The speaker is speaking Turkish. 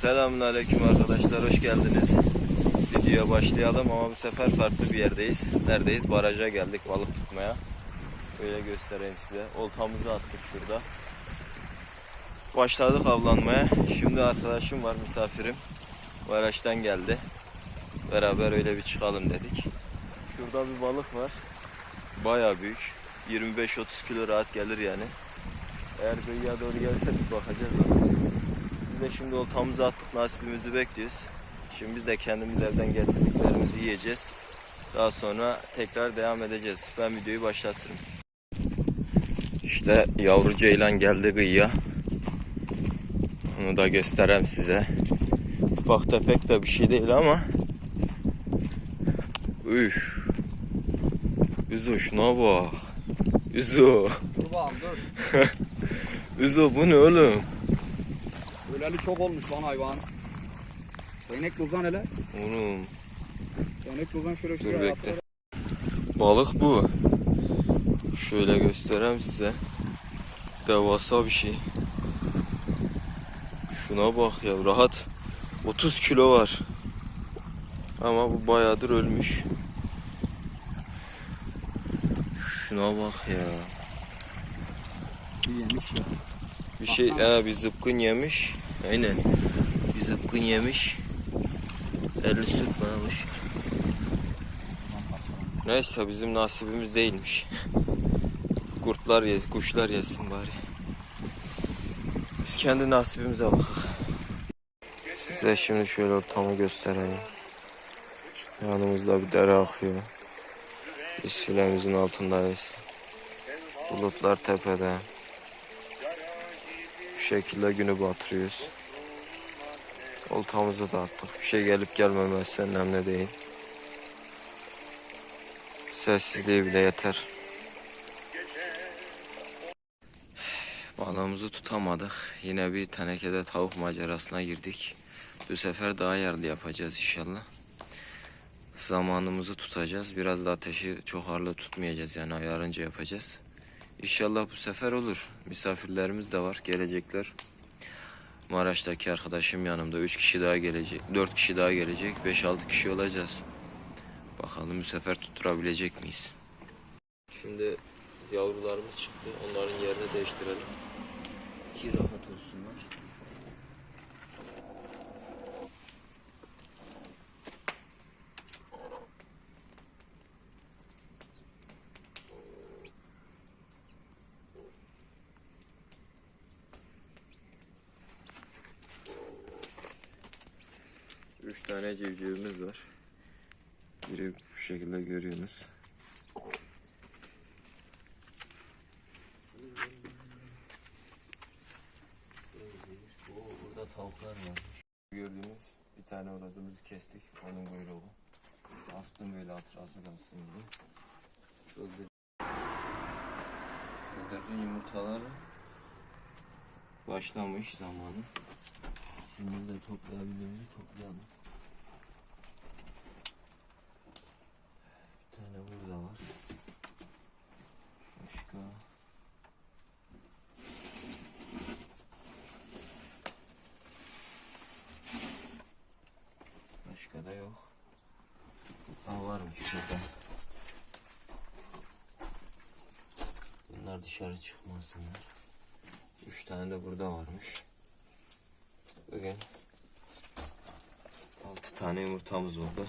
Selamünaleyküm arkadaşlar, hoş geldiniz. Videoya başlayalım ama bu sefer farklı bir yerdeyiz. Neredeyiz? Baraja geldik balık tutmaya. Öyle göstereyim size. Oltamızı attık şurada. Başladık avlanmaya. Şimdi arkadaşım var, misafirim. Baraçtan geldi. Beraber öyle bir çıkalım dedik. Şurada bir balık var. Baya büyük. 25-30 kilo rahat gelir yani. Eğer kıyıya doğru gelirse bir bakacağız. Biz de şimdi oltamızı attık, nasibimizi bekliyoruz. Şimdi biz de kendimiz evden getirdiklerimizi yiyeceğiz. Daha sonra tekrar devam edeceğiz. Ben videoyu başlatırım. İşte yavru ceylan geldi kıyıya. Onu da göstereyim size. Ufak tefek de bir şey değil ama. Üf. Üzo şuna bak. Üzo. Dur bakalım dur. Üzo bu ne oğlum? Öleli çok olmuş lan hayvan. Değnek uzan hele. Oğlum. Değnek uzan şöyle Dur şuraya bekle. atla. Balık bu. Şöyle göstereyim size. Devasa bir şey. Şuna bak ya rahat 30 kilo var. Ama bu bayağıdır ölmüş. Şuna bak ya. Yemiş ya. Bir şey he, bir zıpkın yemiş. Aynen. Bir zıpkın yemiş. Elini sürtmemiş. Neyse bizim nasibimiz değilmiş. Kurtlar yes, kuşlar yesin bari. Biz kendi nasibimize bakalım. Size şimdi şöyle ortamı göstereyim. Yanımızda bir dere akıyor. Biz filemizin altındayız. Bulutlar tepede. Bu şekilde günü batırıyoruz. Oltamızı da attık. Bir şey gelip gelmemesi önemli değil. Sessizliği bile yeter. Balığımızı tutamadık. Yine bir tenekede tavuk macerasına girdik. Bu sefer daha yerli yapacağız inşallah. Zamanımızı tutacağız. Biraz da ateşi çok ağırlı tutmayacağız yani ayarınca yapacağız. İnşallah bu sefer olur. Misafirlerimiz de var. Gelecekler. Maraş'taki arkadaşım yanımda. 3 kişi daha gelecek. 4 kişi daha gelecek. 5-6 kişi olacağız. Bakalım bu sefer tutturabilecek miyiz? Şimdi yavrularımız çıktı. Onların yerini değiştirelim. Ki rahat olsunlar. Üç tane civcivimiz var. Biri bu şekilde görüyorsunuz. Burada tavuklar var. Gördüğünüz bir tane horozumuzu kestik. Onun kuyruğu. Astım böyle hatırası kalsın diye. Şöyle Buradaki yumurtaları başlamış zamanı. Şimdi de toplayabildiğimizi toplayalım. Bir tane burada var. Başka. Başka da yok. Ha varmış şurada. Bunlar dışarı çıkmasınlar. Üç tane de burada varmış. Bugün 6 tane yumurtamız oldu.